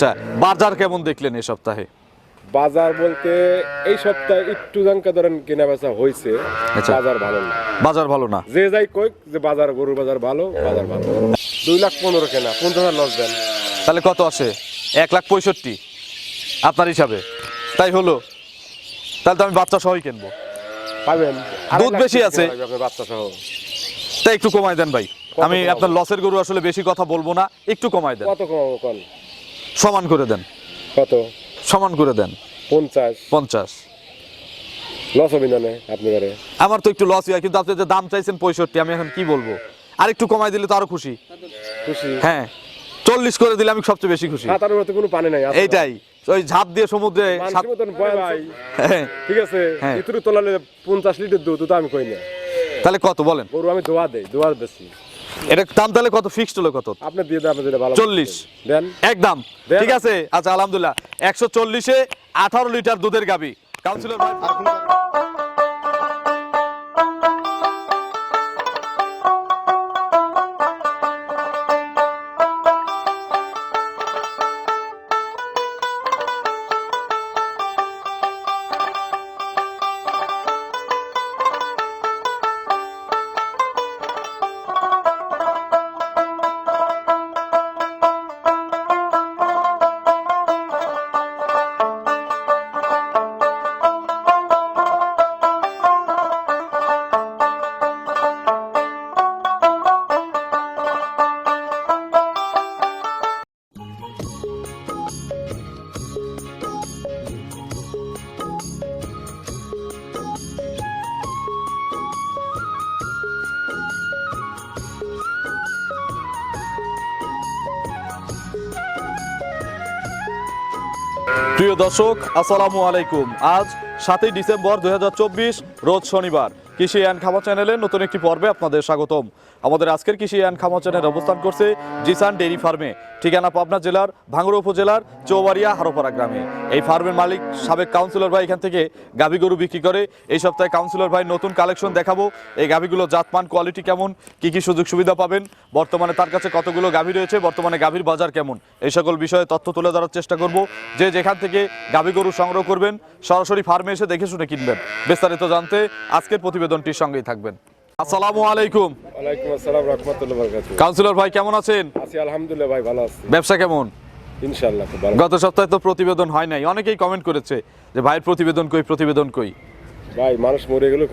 আচ্ছা বাজার কেমন দেখলেন এই সপ্তাহে? বাজার বলতে এই সপ্তাহে একটু জানকা ধরেন কেনা বেচা হয়েছে আচ্ছা। বাজার ভালো না। বাজার ভালো না? যে যাই কই যে বাজার গরুর বাজার ভালো বাজার ভালো। দুই লাখ পনেরো কেনা পঞ্চাশ হাজার লস দেন। তাহলে কত আসে? এক লাখ পঁয়ষট্টি। আপনার হিসাবে? তাই হলো। তাহলে তো আমি বাচ্চা সহই কিনবো। পাবেন। দুধ বেশি আছে। বাচ্চা সহ। তাই একটু কমাই দেন ভাই। আমি আপনার লসের গরু আসলে বেশি কথা বলব না একটু কমাই দেন। কত কমাবো সমান করে দেন। কত? সমান করে দেন। পঞ্চাশ। পঞ্চাশ। লস অভিননে আপনি ঘরে? আমার তো একটু লস হয় কিন্তু আপনি যে দাম চাইছেন পঁয়ষট্টি আমি এখন কি বলব? আর একটু কমাই দিলে তো আরও খুশি। খুশি? হ্যাঁ চল্লিশ করে দিলে আমি সবচেয়ে বেশি খুশি। সাঁতারের মতো কোনো পানি নাই এইটাই ওই ঝাঁপ দিয়ে সমুদ্রে ভাই হ্যাঁ, ঠিক আছে হ্যাঁ। ইতুরু তোলালে পঞ্চাশ লিটার দুধ তো আমি কই না? তাহলে কত বলেন? গরু আমি দোয়া দেই দোয়া বেশি। এটা দাম তাহলে কত? ফিক্সড হলো কত? আপনি দিয়ে দেন যেটা ভালো। চল্লিশ। দেন। একদম ঠিক আছে? আচ্ছা আলহামদুলিল্লাহ। একশো চল্লিশে আঠারো লিটার দুধের গাবি। কাউন্সিলর ভাই দর্শক আসসালামু আলাইকুম। আজ সাতই ডিসেম্বর দু হাজার চব্বিশ রোজ শনিবার। কৃষি অ্যান্ড খামা চ্যানেলের নতুন একটি পর্বে আপনাদের স্বাগতম। আমাদের আজকের কৃষি অ্যান্ড খামা চ্যানেল অবস্থান করছে জিসান ডেইরি ফার্মে, ঠিকানা পাবনা জেলার ভাঙড়া উপজেলার চৌবাড়িয়া হারোপাড়া গ্রামে। এই ফার্মের মালিক সাবেক কাউন্সিলর ভাই এখান থেকে গাভী গরু বিক্রি করে। এই সপ্তাহে কাউন্সিলর ভাই নতুন কালেকশন দেখাবো। এই গাভীগুলো জাতমান কোয়ালিটি কেমন? কি কি সুযোগ সুবিধা পাবেন? বর্তমানে তার কাছে কতগুলো গাভী রয়েছে? বর্তমানে গাভীর বাজার কেমন? এই সকল বিষয়ে তথ্য তুলে ধরার চেষ্টা করব। যে যেখান থেকে গাভী গরু সংগ্রহ করবেন, সরাসরি ফার্মে এসে দেখে শুনে কিনবেন। বিস্তারিত জানতে আজকের প্রতিবেদনটির সঙ্গেই থাকবেন। আসসালামু আলাইকুম। ওয়ালাইকুম আসসালাম রহমতুল্লাহ বরকাতুহ। কাউন্সিলর ভাই কেমন আছেন? আছি আলহামদুলিল্লাহ ভাই ভালো আছি। ব্যবসা কেমন? ইনশাআল্লাহ খুব ভালো। গত সপ্তাহে তো প্রতিবেদন হয় নাই। অনেকেই কমেন্ট করেছে যে ভাইয়ের প্রতিবেদন কই প্রতিবেদন কই? ভাই মানুষ মরে গেলেও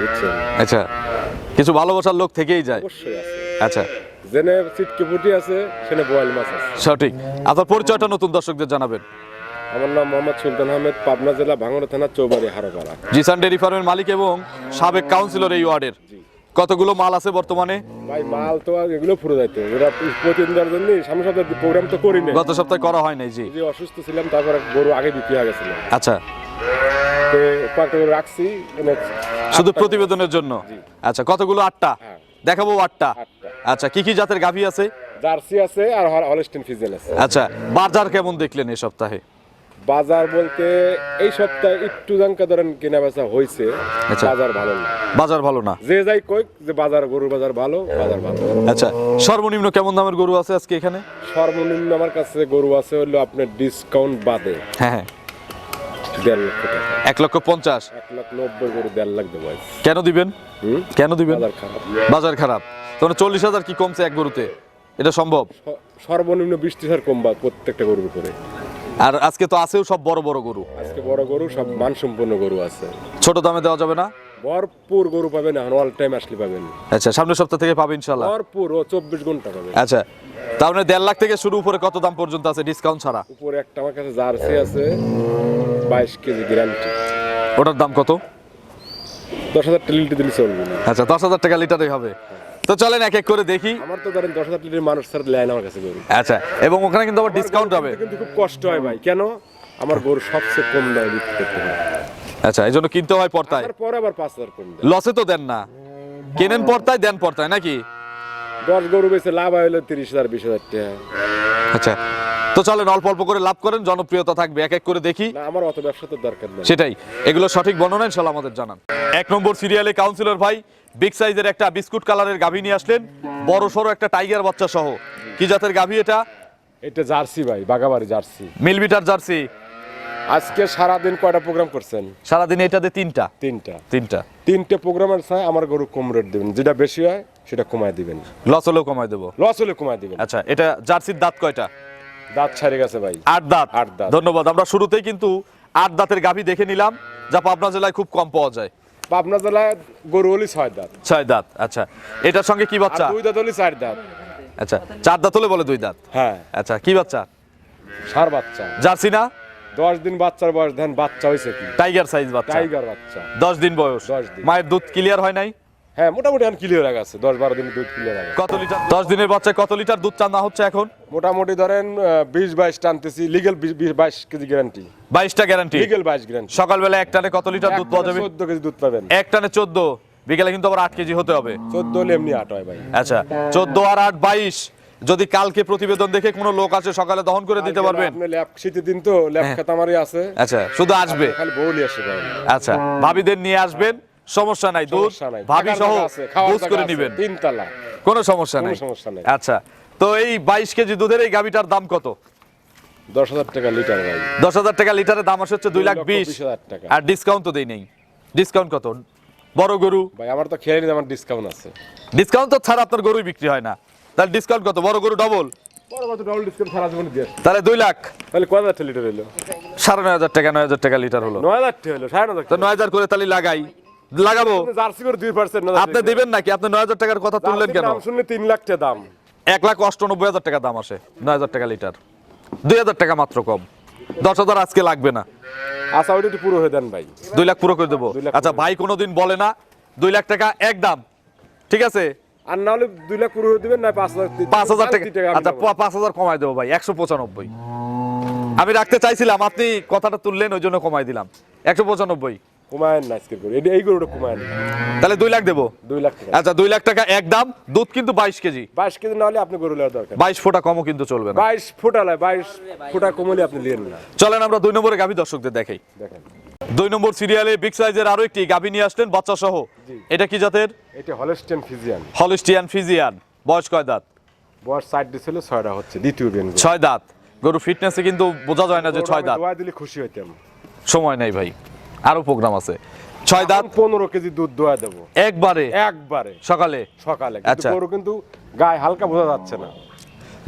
বুঝছেন? আচ্ছা কিছু ভালোবাসার লোক থেকেই যায়। অবশ্যই আছে। আচ্ছা। জেনে সিটকে পুটি আছে সেনে বোয়াল মাছ আছে। সঠিক। আপনার পরিচয়টা নতুন দর্শকদের জানাবেন। আমার নাম মোহাম্মদ সুলতান আহমেদ পাবনা জেলা ভাঙড়া থানা চৌবাড়ি হারোপাড়া। জিসান ডেরি ফার্মের মালিক এবং সাবেক কাউন্সিলর এই ওয়ার্ডের। কতগুলো মাল আছে বর্তমানে? ভাই মাল তো এগুলো ফুরে যাইতো প্রতিদিনকার জন্য সামনে সপ্তাহে প্রোগ্রাম তো করি না গত সপ্তাহে করা হয় নাই জি। যে অসুস্থ ছিলাম তারপর গরু আগে বিক্রি হয়ে গেছিল আচ্ছা। তো রাখছি শুধু প্রতিবেদনের জন্য? আচ্ছা কতগুলো আটটা? হ্যাঁ। দেখাবো আটটা। আটটা। আচ্ছা কি কি জাতের গাভী আছে? জার্সি আছে আর হলস্টিন ফিজেল আছে। আচ্ছা বাজার কেমন দেখলেন এই সপ্তাহে? বাজার বলতে এই সপ্তাহে একটু জানকা ধরেন কেনা বেচা হয়েছে আচ্ছা। বাজার ভালো না। বাজার ভালো না? যে যাই কই যে বাজার গরুর বাজার ভালো বাজার ভালো। আচ্ছা সর্বনিম্ন কেমন দামের গরু আছে আজকে এখানে? সর্বনিম্ন আমার কাছে গরু আছে হলো আপনার ডিসকাউন্ট বাদে। হ্যাঁ হ্যাঁ। দেড় লক্ষ টাকা। এক লক্ষ পঞ্চাশ। এক লাখ নব্বই গরু দেড় লাখ দেবো কেন দিবেন? কেন দিবেন? বাজার খারাপ। বাজার খারাপ। তখন চল্লিশ হাজার কি কমছে এক গরুতে? এটা সম্ভব? সর্বনিম্ন বিশ হাজার কমবা প্রত্যেকটা গরুর উপরে। আর আজকে তো আছেও সব বড় বড় গরু। আজকে বড় গরু সব মানসম্পন্ন গরু আছে। ছোট দামে দেওয়া যাবে না? ভরপুর গরু পাবেন এখন অল টাইম আসলে পাবেন। আচ্ছা সামনের সপ্তাহ থেকে পাবে ইনশাল্লাহ ভরপুর ও চব্বিশ ঘণ্টা পাবেন আচ্ছা তার মানে দেড় লাখ থেকে শুরু উপরে কত দাম পর্যন্ত আছে ডিসকাউন্ট ছাড়া? উপরে একটা আমার কাছে জার্সি আছে বাইশ কেজি গ্যারান্টি ওটার দাম কত? দশ হাজার লিটার দিলে চলবে। আচ্ছা দশ হাজার টাকা লিটারে হবে। তো চলেন এক এক করে দেখি। আমার তো ধরেন দশ হাজার লিটার মানুষ স্যার লেন আমার কাছে গরু। আচ্ছা এবং ওখানে কিন্তু আবার ডিসকাউন্ট হবে। কিন্তু খুব কষ্ট হয় ভাই। কেন? আমার গরু সবচেয়ে কম দামে বিক্রি করতে হয় আচ্ছা এই জন্য কিনতে হয় পর্তায়। পরে আবার পাঁচ হাজার কম দেয়। লসে তো দেন না। কেনেন পর্তায় দেন পর্তায় নাকি? দশ গরু বেছে লাভ হলো তিরিশ হাজার বিশ হাজার টাকা। আচ্ছা তো চলেন অল্প অল্প করে লাভ করেন জনপ্রিয়তা থাকবে এক এক করে দেখি। আমার অত ব্যবসা তো দরকার নেই। সেটাই এগুলো সঠিক বর্ণনা ইনশাল্লাহ আমাদের জানান। এক নম্বর সিরিয়ালে কাউন্সিলর ভাই বিগ সাইজের একটা বিস্কুট কালারের গাভী নিয়ে আসলেন বড় সড়ো একটা টাইগার বাচ্চা সহ। কি জাতের গাভী এটা? এটা জার্সি ভাই বাগাবাড়ি জার্সি। মিলবিটার জার্সি। আজকে সারাদিন কয়টা প্রোগ্রাম করছেন? সারাদিন এটাতে তিনটা। তিনটা। তিনটা। তিনটে প্রোগ্রামের চাই আমার গরু কম রেট দেবেন। যেটা বেশি হয় সেটা কমায় দিবেন। লস হলেও কমাই দেবো। লস হলে কমায় দিবেন। আচ্ছা এটা জার্সির দাঁত কয়টা? দাঁত ছাড়ে গেছে ভাই। আট দাঁত। আট দাঁত। ধন্যবাদ। আমরা শুরুতেই কিন্তু আট দাঁতের গাভী দেখে নিলাম যা পাবনা জেলায় খুব কম পাওয়া যায়। পাবনা জেলায় গরু হলি ছয় দাঁত। ছয় দাঁত আচ্ছা। এটার সঙ্গে কি বাচ্চা? দুই দাঁত হলি চার দাঁত। আচ্ছা চার দাঁত হলে বলে দুই দাঁত? হ্যাঁ। আচ্ছা কি বাচ্চা? সার বাচ্চা। জার্সি না? দশ দিন বাচ্চার বয়স ধান বাচ্চা হয়েছে কি? টাইগার সাইজ বাচ্চা। টাইগার বাচ্চা। দশ দিন বয়স। মায়ের দুধ ক্লিয়ার হয় নাই? হ্যাঁ মোটামুটি এখন ক্লিয়ার হয়ে দশ বারো দিন দুধ ক্লিয়ার হয়ে কত লিটার দশ দিনের বাচ্চা কত লিটার দুধ হচ্ছে এখন? মোটামুটি ধরেন বিশ বাইশ টানতেছি লিগেল বিশ বাইশ কেজি গ্যারান্টি বাইশটা গ্যারান্টি লিগেল বাইশ গ্যারান্টি সকালবেলা এক টানে কত লিটার দুধ পাওয়া যাবে? চোদ্দ কেজি দুধ পাবেন। এক টানে চোদ্দ? বিকেলে কিন্তু আবার আট কেজি হতে হবে। চোদ্দ হলে এমনি আট হয় ভাই। আচ্ছা চোদ্দ আর আট বাইশ। যদি কালকে প্রতিবেদন দেখে কোনো লোক আছে সকালে দহন করে দিতে পারবেন? আপনি ল্যাব শীতের দিন তো ল্যাব খাতামারি আছে। আচ্ছা শুধু আসবে? খালি বউলি আসে ভাই। আচ্ছা ভাবিদের নিয়ে আসবেন। সমস্যা নাই দুধ ভাবি সহ বুঝ করে নিবেন। তিনতলা। কোনো সমস্যা নেই। সমস্যা নেই। আচ্ছা তো এই বাইশ কেজি দুধের এই গাবিটার দাম কত? দশ হাজার টাকা লিটার ভাই। দশ হাজার টাকা লিটারের দাম আসে হচ্ছে দুই লাখ লক্ষ বিশ। বিশ হাজার টাকা। আর ডিসকাউন্ট তো দেই নেই। ডিসকাউন্ট কত? বড় গরু? ভাই আমার তো খেয়ে নিতে আমার ডিসকাউন্ট আছে। ডিসকাউন্ট তো ছাড়া আপনার গরুই বিক্রি হয় না। তাহলে ডিসকাউন্ট কত? বড় গরু ডবল বড় কত ডবল ডিসকাউন্ট সারা জীবন দিয়ে তাহলে দুই লাখ। তাহলে কয় হাজার লিটার হলো সাড়ে নয় হাজার টাকা নয় হাজার টাকা লিটার হলো। নয় হাজার টাকা হলো সাড়ে তো নয় হাজার করে তাহলে লাগাই। লাগাবো। জার্সি করে দুই পার্সেন্ট আপনি দিবেন নাকি? আপনি নয় হাজার টাকার কথা তুললেন কেন? নাম শুনলে তিন লাখ টাকা দাম। এক লাখ অষ্টানব্বই হাজার টাকা দাম আসে নয় হাজার টাকা লিটার। দুই হাজার টাকা মাত্র কম। দশ হাজার আজকে লাগবে না। আচ্ছা ওইটা পুরো হয়ে দেন ভাই। দুই লাখ পুরো করে দেবো। আচ্ছা ভাই কোনোদিন বলে না দুই লাখ টাকা এক দাম। ঠিক আছে? আর না হলে দুই লাখ পুরো হয়ে দিবেন না পাঁচ হাজার পাঁচ হাজার টাকা তিন আচ্ছা নেব। পা- পাঁচ হাজার কমাই দেবো ভাই একশো পঁচানব্বই। আমি রাখতে চাইছিলাম আপনি কথাটা তুললেন ওই জন্য কমাই দিলাম। একশো পঁচানব্বই। কমায়েন না আজকের করে এই গরুটা কমায়েন। তাহলে দুই লাখ দেবো? দুই লাখ টাকা। আচ্ছা দুই লাখ টাকা এক দাম দুধ কিন্তু বাইশ কেজি। বাইশ কেজি না হলে আপনি গরু দরকার। বাইশ ফোটা কমও কিন্তু চলবে না। বাইশ ফুট আলায় বাইশ ফুটা কমলে আপনি লিয়েন না। চলেন আমরা দুই নম্বরে গাভী দর্শকদের দেখাই। দেখেন। দুই নম্বর সিরিয়ালে বিগ সাইজের আরও একটি গাভী নিয়ে আসলেন বাচ্চা সহ এটা কি জাতের? এটা ফিজিয়ান। Holstein Friesian. বয়স কয় দাঁত? বয়স সাইড দিছিল ছয়টা হচ্ছে দ্বিতীয় দিন ছয় দাঁত। গরু ফিটনেসে কিন্তু বোঝা যায় না যে ছয় দাঁত। দোয়া দিলে খুশি হইতাম। সময় নেই ভাই। আরও প্রোগ্রাম আছে। ছয় দাঁত। পনেরো কেজি দুধ দোয়া দেবো। একবারে? একবারে। সকালে? সকালে। আচ্ছা। গরু কিন্তু গায়ে হালকা বোঝা যাচ্ছে না।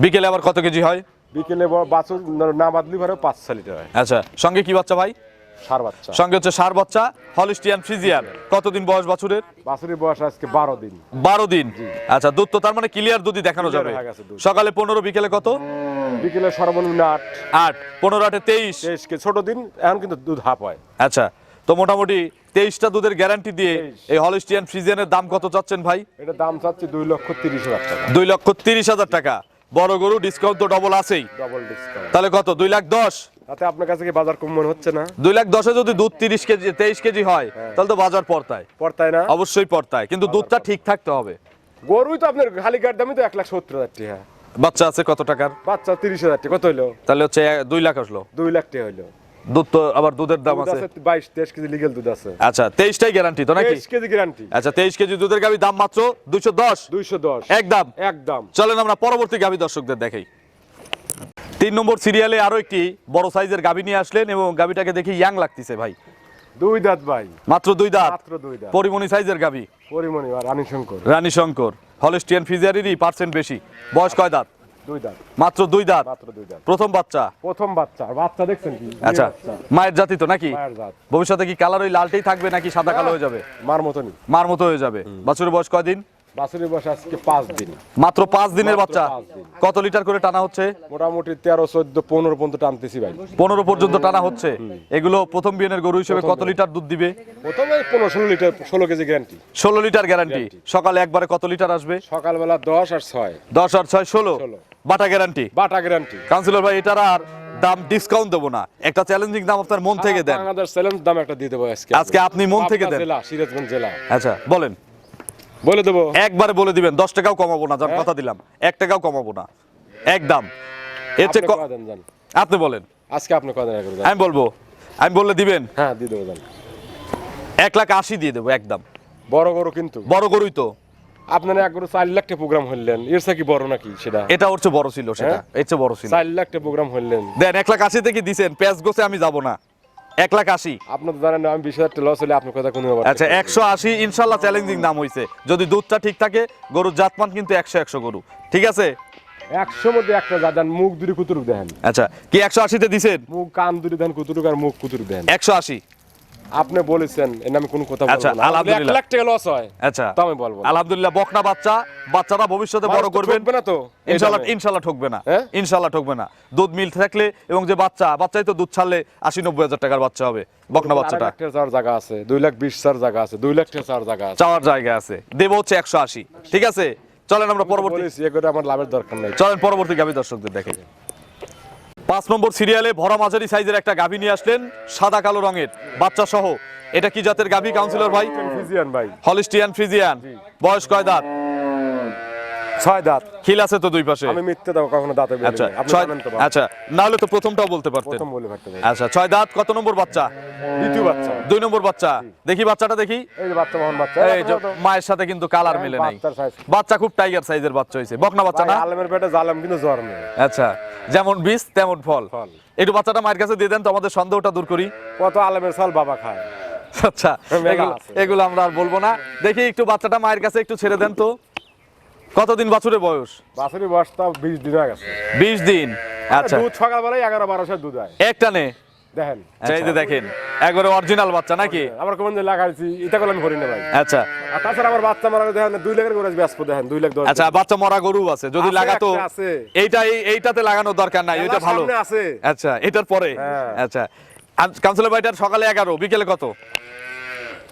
বিকেলে আবার কত কেজি হয়? বিকেলে বাছুর না বাদলি ভারে পাঁচ ছ লিটার হয়। আচ্ছা। সঙ্গে কি বাচ্চা ভাই? সার বাচ্চা। সঙ্গে হচ্ছে সার বাচ্চা হলিস্টিয়ান ফ্রিজিয়ান। কতদিন বয়স বাছুরের? বাছুরের বয়স আজকে বারো দিন। বারো দিন? আচ্ছা দুধ তো তার মানে ক্লিয়ার দুধই দেখানো যাবে। সকালে পনেরো বিকেলে কত? বিকেলে সর্বনিম্ন আট। আট। পনেরো আটে তেইশ। তেইশ কেজি ছোট দিন এখন কিন্তু দুধ হাফ হয়। আচ্ছা। তো মোটামুটি তেইশটা দুধের গ্যারান্টি দিয়ে এই হলিস্টিয়ান ফ্রিজিয়ানের দাম কত চাচ্ছেন ভাই? এটা দাম চাচ্ছে দুই লক্ষ তিরিশ হাজার টাকা। দুই লক্ষ তিরিশ হাজার টাকা। বড় গরু ডিসকাউন্ট তো ডবল আছেই। ডবল ডিসকাউন্ট তাহলে কত? দুই লাখ দশ? তাতে আপনার কাছে কি বাজার কম মনে হচ্ছে না? দুই লাখ দশে যদি দুধ তিরিশ কেজি তেইশ কেজি হয় তাহলে তো বাজার পড়তায়। পড়তায় না? অবশ্যই পড়তায় কিন্তু দুধটা ঠিক থাকতে হবে। গরুই তো আপনার খালি গাড় দামই তো এক লাখ সত্তর হাজার টাকা। বাচ্চা আছে কত টাকার? বাচ্চা তিরিশ হাজার টাকা কত হইল? তাহলে হচ্ছে দুই লাখ আসলো। দুই লাখ টাকা হইল। দুধ তো আবার দুধের দাম আছে। আছে বাইশ তেইশ কেজি লিগেল দুধ আছে। আচ্ছা গ্যারান্টি তো নাকি? তেইশ কেজি গ্যারান্টি আচ্ছা তেইশ কেজি দুধের গাবি দাম মাত্র দুইশো দশ। দুইশো দশ। একদম। একদম। চলেন আমরা পরবর্তী গাভী দর্শকদের দেখাই। তিন নম্বর সিরিয়ালে আরও একটি বড় সাইজের গাভী নিয়ে আসলেন এবং গাভীটাকে দেখে ইয়াং লাগতেছে ভাই। দুই দাঁত ভাই। মাত্র দুই দাঁত? মাত্র দুই দাঁত। পরিমণি সাইজের গাভী? পরিমণি আর রানী শঙ্কর রানী শঙ্কর হলিস্টিয়ান ফিজিয়ারেরই পার্সেন্ট বেশি। বয়স কয় দাঁত? দুই দাঁত। মাত্র দুই দাঁত? মাত্র দুই দাঁত। প্রথম বাচ্চা? প্রথম বাচ্চা। বাচ্চা দেখছেন কি? আচ্ছা মায়ের জাতি তো নাকি? মায়ের জাত। ভবিষ্যতে কি কালার ওই লালটাই থাকবে নাকি সাদা কালো হয়ে যাবে? মার মতনই। মার মতো হয়ে যাবে। বাছুরের বয়স কয়দিন? বাছুরের বয়স আজকে পাঁচ দিন। মাত্র পাঁচ দিনের বাচ্চা। কত লিটার করে টানা হচ্ছে? মোটামুটি তেরো চোদ্দ পনেরো পর্যন্ত টানতেছি ভাই। পনেরো পর্যন্ত টানা হচ্ছে। এগুলো প্রথম গরু হিসেবে কত লিটার দুধ দিবে? প্রথমে লিটার ষোলো কেজি গ্যারান্টি ষোলো লিটার গ্যারান্টি সকালে একবারে কত লিটার আসবে? সকালবেলা দশ আর ছয়। দশ আর ছয় ষোলো? ষোলো। বাটা গ্যারান্টি বাটা গ্যারান্টি কাউন্সিলর ভাই এটার আর দাম ডিসকাউন্ট দেবো না। একটা চ্যালেঞ্জিং দাম আপনার মন থেকে দেন। বাংলাদেশ চ্যালেঞ্জ দাম একটা দিয়ে দেবো আজকে। আজকে আপনি মন থেকে দেন। জেলা সিরাজগঞ্জ জেলা। আচ্ছা বলেন। বলে দেবো। একবারে বলে দিবেন দশ টাকাও কমাবো না যার হ্যাঁ? কথা দিলাম। এক টাকাও কমাবো না। একদম এর চেয়ে আপনি বলেন। আজকে আপনি দেন করে আমি বলব। আমি বললে দিবেন? হ্যাঁ দিয়ে দেবো এক লাখ আশি দিয়ে দেবো একদম বড় গরু কিন্তু। বড় গরুই তো। আপনারা এক চার লাখ প্রোগ্রাম হইলেন। এর কি বড় নাকি সেটা? এটা ওর চেয়ে বড় ছিল সেটা। হ্যাঁ? এর চেয়ে বড় ছিল। চার লাখ প্রোগ্রাম হইলেন। দেন এক লাখ আশিতে কি দিছেন? প্যাঁচ গোছে আমি যাব না। এক লাখ আশি। আপনি তো জানেন আমি বিশ হাজার লস হলে আপনার কথা কোনো আচ্ছা একশো আশি ইনশাল্লাহ চ্যালেঞ্জিং দাম হয়েছে যদি দুধটা ঠিক থাকে গরুর জাতমান কিন্তু একশো একশো গরু। ঠিক আছে? একশো মধ্যে একটা যা দেন মুখ দুরি কুতুরুক দেন। আচ্ছা কি একশো আশিতে দিছেন? মুখ কান দুরি দেন কুতুরুক আর মুখ কুতুরুক দেন। একশো আশি। আপনি বলেছেন এর আমি কোনো কথা আচ্ছা, আলহামদুলিল্লাহ। লাখ টাকা লস হয়। আচ্ছা। তা আমি বলব আলহামদুলিল্লাহ বকনা বাচ্চা বাচ্চাটা ভবিষ্যতে বড় করবেন। ঠকবে না তো? দামে। ইনশাল্লাহ ঠকবে না। হ্যাঁ? ইনশাল্লাহ ঠকবে না। দুধ মিল থাকলে এবং যে বাচ্চা বাচ্চাই তো দুধ ছাড়লে আশি নব্বই হাজার টাকার বাচ্চা হবে বকনা বাচ্চাটা। টাকা জায়গা আছে দুই লাখ বিশ চার জায়গা আছে দুই লাখ চাওয়ার জায়গা আছে। চাওয়ার জায়গা আছে। দেব হচ্ছে একশো আশি। ঠিক আছে? চলেন আমরা পরবর্তী আমার লাভের দরকার নাই। চলেন পরবর্তী গাভী দর্শকদের দেখে পাঁচ নম্বর সিরিয়ালে ভরা মাঝারি সাইজের একটা গাভী নিয়ে আসলেন সাদা কালো রঙের বাচ্চা সহ। এটা কি জাতের গাভী কাউন্সিলর ভাই? ফিজিয়ান ভাই। Holstein Friesian. বয়স কয় দাঁত? ছয় দাঁত। খিল আছে তো দুই পাশে? আমি মিথ্যে দাও কখনো দাঁতে বের আচ্ছা ছয়। আচ্ছা না হলে তো প্রথমটাও বলতে পারতেন। প্রথম বলে ভাই আচ্ছা ছয় দাঁত কত নম্বর বাচ্চা? দ্বিতীয় বাচ্চা। দুই নম্বর বাচ্চা। দেখি বাচ্চাটা দেখি। এই যে বাচ্চা মহান বাচ্চা। এই যে মায়ের সাথে কিন্তু কালার মেলে নাই। বাচ্চা খুব টাইগার সাইজের বাচ্চা হয়েছে। বকনা বাচ্চা না? আলমের পেটে জালাম কিন্তু জ্বর নেই। আচ্ছা যেমন বীজ তেমন ফল। ফল। একটু বাচ্চাটা মায়ের কাছে দিয়ে দেন তো আমাদের সন্দেহটা দূর করি। কত আলমের চাল বাবা খায়। আচ্ছা। এগুলো আমরা আর বলব না। দেখি একটু বাচ্চাটা মায়ের কাছে একটু ছেড়ে দেন তো। কতদিন বাছুরের বয়স? বাছুরি বস্তা বিশ দিন হয়ে গেছে। বিশ দিন? আচ্ছা। দুধ সকালবেলায় এগারো বারোশো দুধ হয়। একটা নে। দেখেন। এই যে দেখেন একবারে অরিজিনাল বাচ্চা নাকি? আমার কোন লাগাইছি এটা করি না ভাই। আচ্ছা। আর তাছাড়া আমার বাচ্চা মারা দেখেন দুই লাখের করে ব্যস্ত দেখেন দুই লাখ আচ্ছা বাচ্চা মরা গরু আছে। যদি লাগাতো। এইটা এই- এইটাতে লাগানোর দরকার নাই ওইটা ভালো। আছে। আচ্ছা এটার পরে? হ্যাঁ। আচ্ছা। কাউন্সিলর ভাইটার সকালে এগারো বিকেলে কত?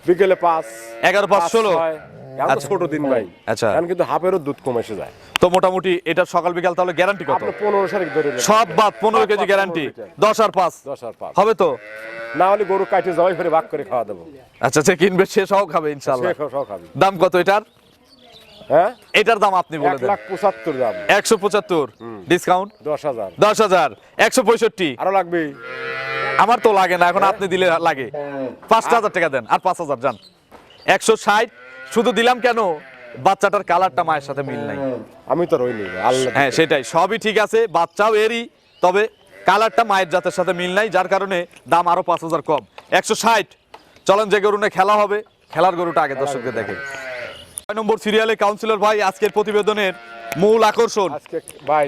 বিকেলে পাঁচ এগারো পাঁচ ষোলো? আচ্ছা। ছোট দিন ভাই। আচ্ছা। এখন কিন্তু হাফেরও দুধ কম এসে যায়। তো মোটামুটি এটা সকাল বিকাল তাহলে গ্যারান্টি কত? পনেরো তারিখ ধরে সব বাদ পনেরো কেজি গ্যারান্টি 15 দশ আর পাঁচ। দশ আর পাঁচ। হবে তো? না হলে গরু কাটে জবাই করে ভাগ করে খাওয়া দেবো। আচ্ছা সে কিনবে সে সহ খাবে ইনশাল্লাহ দাম কত এটার? হ্যাঁ? এটার দাম আপনি বলে দেন। লাখ পঁচাত্তর দাম। একশো পঁচাত্তর। ডিসকাউন্ট? দশ হাজার। দশ হাজার। একশো পঁয়ষট্টি। আরও লাগবে? আমার তো লাগে না এখন আপনি দিলে লাগে। পাঁচটা হাজার টাকা দেন আর পাঁচ হাজার যান। একশো ষাট শুধু দিলাম কেন? বাচ্চাটার কালারটা মায়ের সাথে মিল নাই। আমি তো রইনি আল্লাহ হ্যাঁ সেটাই সবই ঠিক আছে বাচ্চাও এরই তবে কালারটা মায়ের জাতের সাথে মিল নাই যার কারণে দাম আরও পাঁচ হাজার কম। একশো ষাট চলেন যে গরু নিয়ে খেলা হবে খেলার গরুটা আগে দর্শককে দেখে নম্বর সিরিয়ালে কাউন্সিলর ভাই আজকের প্রতিবেদনের মূল আকর্ষণ। আজকে ভাই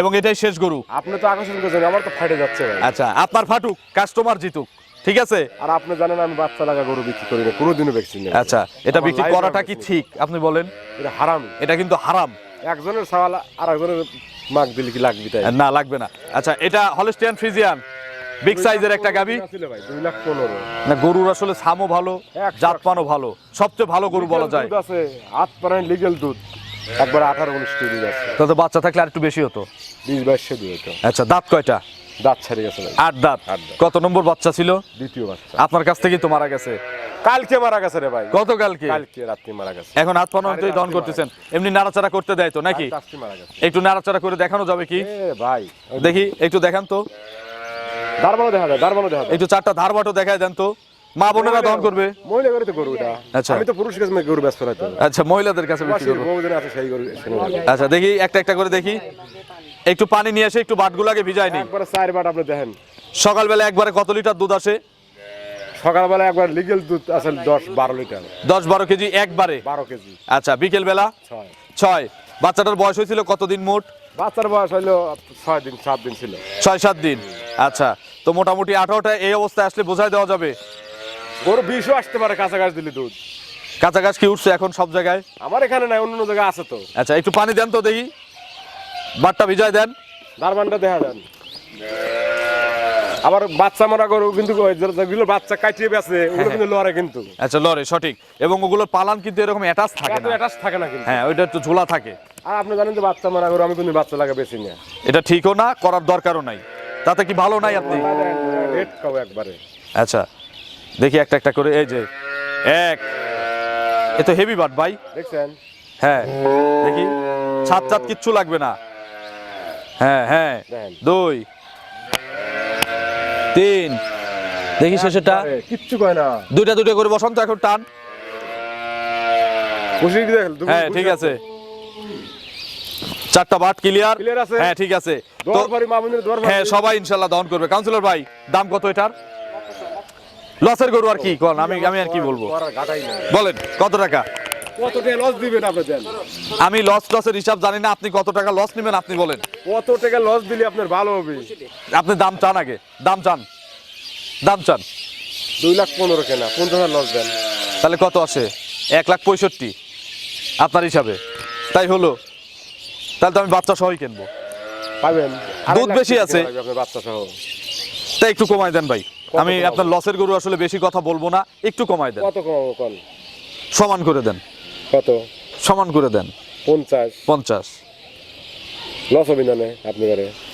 এবং এটাই শেষ গরু। আপনি তো আকর্ষণ করছেন আমার তো ফাটে যাচ্ছে ভাই। আচ্ছা আপনার ফাটুক কাস্টমার জিতুক ঠিক আছে? আর আপনি জানেন আমি বাচ্চা লাগা গরু বিক্রি করি না কোনোদিনও বেচছি না। আচ্ছা এটা বিক্রি করাটা কি ঠিক? আপনি বলেন। এটা হারাম। এটা কিন্তু হারাম। একজনের সওয়াল আর একজনের মাগ দিলে কি লাগবে তাই? না লাগবে না। আচ্ছা এটা হলস্টিয়ান ফ্রিজিয়ান। বিগ সাইজের একটা গাবি? না গরুর আসলে সামও ভালো একশো জাতমানও ভালো। সবচেয়ে ভালো গরু বলা যায়। আছে হাত পারেন লিগেল দুধ। একবার আঠারো উনিশ কেজি আছে। তাতে বাচ্চা থাকলে আর একটু বেশি হতো? বিশ বাইশশো দুধ হতো আচ্ছা দাঁত কয়টা? দাঁত ছাড়িয়ে গেছে ভাই। আট দাঁত। কত নম্বর বাচ্চা ছিল? দ্বিতীয় বাচ্চা। আপনার কাছ থেকেই তো মারা গেছে। কালকে মারা গেছে রে ভাই। গতকালকে? কালকে কালকে রাত্রি মারা গেছে। এখন হাত পানো অন্তই দহন করতেছেন। এমনি নাড়াচাড়া করতে দেয় তো নাকি? একটু নাড়াচাড়া করে দেখানো যাবে কি? ভাই দেখি। একটু দেখান তো। দারবানো দেখা যায় দারবানো দেখা যায়। একটু চারটা ধার বাটো দেখায় দেন তো। মা বোনেরা দহন করবে? মহিলা করে তো গরু এটা। আচ্ছা। আমি তো পুরুষ কাছে গরু ব্যস্ত রাখতে আচ্ছা মহিলাদের কাছে বিক্রি করব বহুদিন আছে সেই গরু আচ্ছা দেখি একটা একটা করে দেখি। একটু পানি নিয়ে এসে একটু বাটগুলাকে ভিজাই নি একবারে চার বাট আপনি দেখেন। সকালবেলা একবারে কত লিটার দুধ আসে? সকালবেলা একবার লিগেল দুধ আছে দশ বারো লিটার। দশ বারো কেজি একবারে? বারো কেজি। আচ্ছা বিকেল বেলা ছয়। ছয়। বাচ্চাটার বয়স হয়েছিল কতদিন মোট? বাচ্চার বয়স হইল ছয় দিন সাত দিন ছিল। ছয় সাত দিন। আচ্ছা তো মোটামুটি আঠারোটা এই অবস্থায় আসলে বোঝাই দেওয়া যাবে। গরু বিষও আসতে পারে কাছাকাছি দিলি দুধ। কাঁচা গাছ কি উঠছে এখন সব জায়গায়? আমার এখানে নাই অন্য জায়গায় আছে তো। আচ্ছা একটু পানি দেন তো দেখি। বাটটা ভিজায় দেন। দারবানটা দেখা যান। আবার বাচ্চা মারা গরু কিন্তু যেগুলো বাচ্চা কাটিয়ে বেছে ওগুলো কিন্তু লড়ে কিন্তু। আচ্ছা লরে সঠিক। এবং ওগুলোর পালান কিন্তু এরকম অ্যাটাচ থাকে এত না। অ্যাটাচ থাকে না কিন্তু। হ্যাঁ ওইটা একটু ঝোলা থাকে। আর আপনি জানেন যে বাচ্চা মারা গরু আমি কিন্তু বাচ্চা লাগা বেশি না। এটা ঠিকও না করার দরকারও নাই। তাতে কি ভালো নাই আপনি? একবারে। আচ্ছা দেখি একটা একটা করে এই যে এক। এ তো হেভি বাট ভাই। দেখছেন? হ্যাঁ দেখি। ছাদ ছাদ কিচ্ছু লাগবে না। হ্যাঁ হ্যাঁ। দুই তিন। দেখি শেষেরটা। কিচ্ছু কয় না। দুইটা দুইটা করে বসন্ত এখন টান। হ্যাঁ ঠিক আছে। চারটা বাট ক্লিয়ার হ্যাঁ ঠিক আছে। হ্যাঁ সবাই ইনশাল্লাহ দহন করবে। কাউন্সিলর ভাই দাম কত এটার? লসের গরু আর কি? কোন আমি আমি আর কি বলব? বলেন কত টাকা? কত টাকা লস দিবেন আমি লস টসের হিসাব জানি না। আপনি কত টাকা লস নেবেন আপনি বলেন। কত টাকা লস দিলে আপনার ভালো হবে? আপনি দাম চান আগে। দাম চান। দাম চান। দুই লাখ পনেরো কেনা পঞ্চাশ হাজার লস দেন। তাহলে কত আসে? এক লাখ পঁয়ষট্টি। আপনার হিসাবে। তাই হলো। তাহলে তো আমি বাচ্চা সহই কিনবো। পাবেন। দুধ বেশি আছে। বাচ্চা সহ। তাই একটু কমাই দেন ভাই। আমি আপনার লসের গরু আসলে বেশি কথা বলব না একটু কমাই দেন। কত কমাবো কন? সমান করে দেন। কত? সমান করে দেন। পঞ্চাশ। পঞ্চাশ। লস হবে না আপনি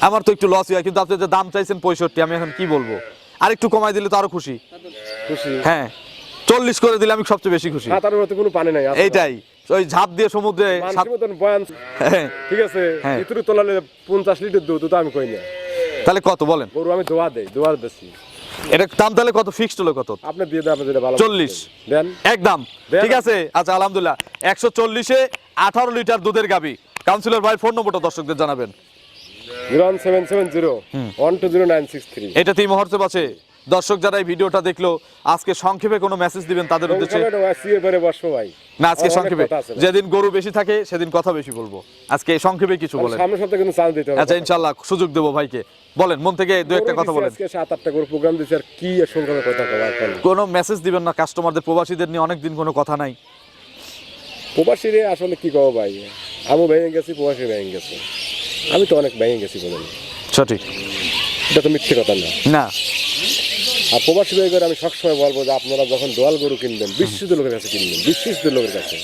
আমার তো একটু লস হয় কিন্তু আপনি যে দাম চাইছেন পঁয়ষট্টি আমি এখন কি বলব? আর একটু কমাই দিলে তো আরও খুশি। খুশি? হ্যাঁ চল্লিশ করে দিলে আমি সবচেয়ে বেশি খুশি। সাঁতার মতো কোনো পানি নাই এইটাই। ওই ঝাঁপ দিয়ে সমুদ্রে মতন বয়ান হ্যাঁ, ঠিক আছে হ্যাঁ। ইতুরি তোলালে পঞ্চাশ লিটার দুধ তো আমি কই না। তাহলে কত বলেন? গরু আমি দোয়া দেই দোয়া বেশি। এটা দাম তাহলে কত? ফিক্সড হলো কত? আপনি দিয়ে দেন যেটা ভালো চল্লিশ। দেন। একদম। ঠিক আছে? আচ্ছা আলহামদুলিল্লাহ। একশো চল্লিশে আঠারো লিটার দুধের গাবি। কাউন্সিলর ভাই ফোন নম্বরটা দর্শকদের জানাবেন। Zero one seven seven zero one two zero nine six three. এটা তিন মুহূর্তে আছে দর্শক যারা এই ভিডিওটা দেখল আজকে সংক্ষেপে কোনো মেসেজ দিবেন তাদের উদ্দেশ্যে? না আজকে সংক্ষেপে। যেদিন গরু বেশি থাকে সেদিন কথা বেশি বলব। আজকে সংক্ষেপে কিছু বলেন। সামনের সপ্তাহে কিন্তু চান্স দিতে হবে। আচ্ছা ইনশাল্লাহ সুযোগ দেবো ভাইকে। বলেন মন থেকে দু একটা কথা বলেন। আজকে সাত আটটা করে প্রোগ্রাম দিচ্ছে আর কি সংখ্যা কথা এখন কোনো মেসেজ দিবেন না কাস্টমারদের প্রবাসীদের নিয়ে অনেক দিন কোনো কথা নাই। প্রবাসীরে আসলে কি কব ভাই? আমি ভেঙে গেছি প্রবাসী ভেঙে গেছে। আমি তো অনেক ভেঙে গেছি বলেন। সঠিক। এটা তো মিথ্যে কথা না। না। আর প্রবাসী ভাই আমি সবসময় বলব যে আপনারা যখন দোয়াল গরু কিনবেন বিশ্বস্ত লোকের কাছে কিনবেন বিশ্বস্ত লোকের কাছে।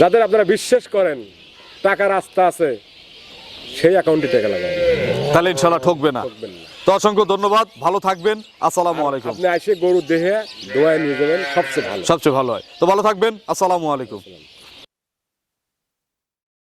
যাদের আপনারা বিশ্বাস করেন টাকা রাস্তা আছে সেই অ্যাকাউন্টে টাকা লাগাবেন। তাহলে ইনশাল্লাহ ঠকবে না। তো অসংখ্য ধন্যবাদ ভালো থাকবেন আসসালামু আলাইকুম। আপনি এসে গরু দেহে দোয়ায় নিয়ে যাবেন সবচেয়ে ভালো। সবচেয়ে ভালো হয়। তো ভালো থাকবেন আসসালামু আলাইকুম।